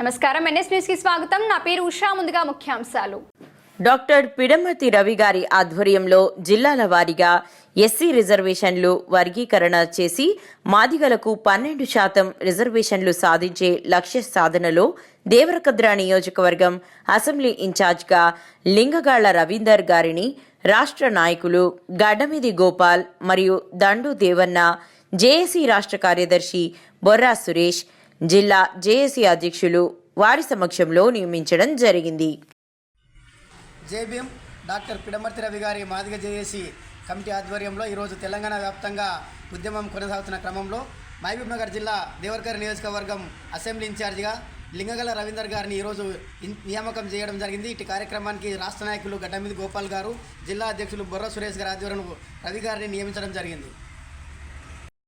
నమస్కారం. ఎన్ఎస్ న్యూస్కి స్వాగతం. నా పేరు ఉషా. ముందుగా ముఖ్యాంశాలు. డాక్టర్ పిడమతి రవి గారి ఆధ్వర్యంలో జిల్లాల వారీగా ఎస్సీ రిజర్వేషన్లు వర్గీకరణ చేసి మాదిగలకు పన్నెండు శాతం రిజర్వేషన్లు సాధించే లక్ష్య సాధనలో దేవరకద్ర నియోజకవర్గం అసెంబ్లీ ఇన్ఛార్జ్గా లింగగాళ్ళ రవీందర్ గారిని రాష్ట్ర నాయకులు గడ్డమిది గోపాల్ మరియు దండు దేవన్న జేఏసీ రాష్ట్ర కార్యదర్శి బొర్రా సురేష్ జిల్లా జేఏసీ అధ్యక్షులు వారి సమక్షంలో నియమించడం జరిగింది. జేబీఎం డాక్టర్ పిడమర్తి రవి గారి మాదిగ జేఏసీ కమిటీ ఆధ్వర్యంలో ఈరోజు తెలంగాణ వ్యాప్తంగా ఉద్యమం కొనసాగుతున్న క్రమంలో మహబూబ్ నగర్ జిల్లా దేవరకర్ నియోజకవర్గం అసెంబ్లీ ఇన్ఛార్జిగా లింగగల రవీందర్ గారిని ఈరోజు నియామకం చేయడం జరిగింది. ఇటు కార్యక్రమానికి రాష్ట్ర నాయకులు గడ్డమిది గోపాల్ గారు జిల్లా అధ్యక్షులు బొర్ర సురేష్ గారి ఆధ్వర్యంలో రవి గారిని నియమించడం జరిగింది.